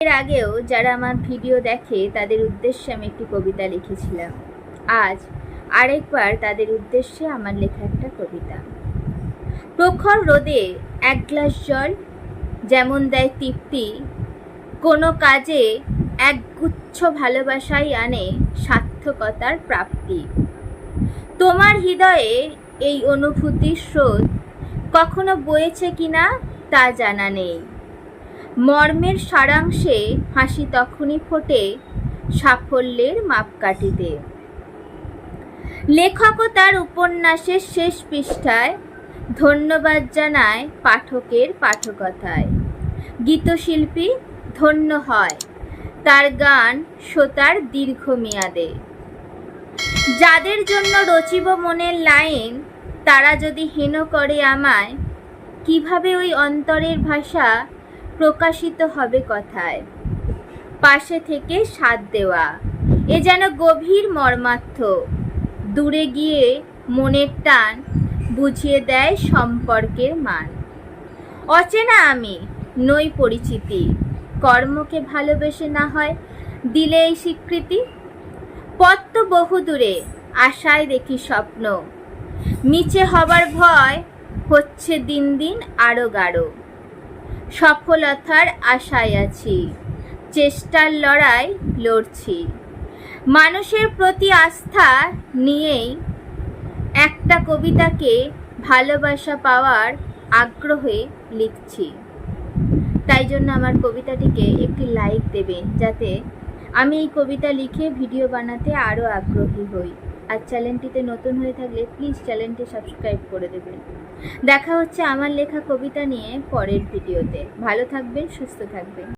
এর আগেও যারা আমার ভিডিও দেখে তাদের উদ্দেশ্যে আমি একটি কবিতা লিখেছিলাম। আজ আরেকবার তাদের উদ্দেশ্যে আমার লেখা একটা কবিতা। প্রখর রোদে এক গ্লাস জল যেমন দেয় তৃপ্তি, কোনো কাজে একগুচ্ছ ভালোবাসাই আনে সার্থকতার প্রাপ্তি। তোমার হৃদয়ে এই অনুভূতির স্রোত কখনো বয়েছে কিনা তা জানা নেই। মর্মের সারাংশে হাসি তখনই ফোটে সাফল্যের মাপকাঠিতে। লেখকও তার উপন্যাসের শেষ পৃষ্ঠায় ধন্যবাদ জানায় পাঠকের পাঠকথায়। গীতশিল্পী ধন্য হয়, তার গান শ্রোতার দীর্ঘমেয়াদে। যাদের জন্য রচিব মনের লাইন, তারা যদি হেন করে আমায়, কীভাবে ওই অন্তরের ভাষা প্রকাশিত হবে কথায়। পাশে থেকে সাথ দেওয়া। এ যেন গভীর মর্মার্থ। দূরে গিয়ে মনের টান বুঝিয়ে দেয় সম্পর্কের মান। অচেনা আমি, নই পরিচিতি। কর্মকে ভালোবেসে না হয় দিলে এই স্বীকৃতি? পথ তো বহু দূরে, আশায় দেখি স্বপ্ন। নিচে হবার ভয় হচ্ছে দিন দিন আরও গাঢ়। সফলতার আশায় আছি, চেষ্টার লড়াই লড়ছি। মানুষের প্রতি আস্থা নিয়েই একটা কবিতাকে ভালোবাসা পাওয়ার আগ্রহে লিখছি। তাই জন্য আমার কবিতাটিকে একটি লাইক দেবেন, যাতে আমি এই কবিতা লিখে ভিডিও বানাতে আরও আগ্রহী হই। আর চ্যানেলটিতে নতুন হয়ে থাকলে প্লিজ চ্যানেলটি সাবস্ক্রাইব করে দেবেন। দেখা হচ্ছে আমার লেখা কবিতা নিয়ে পরের ভিডিওতে ভালো থাকবেন, সুস্থ থাকবেন।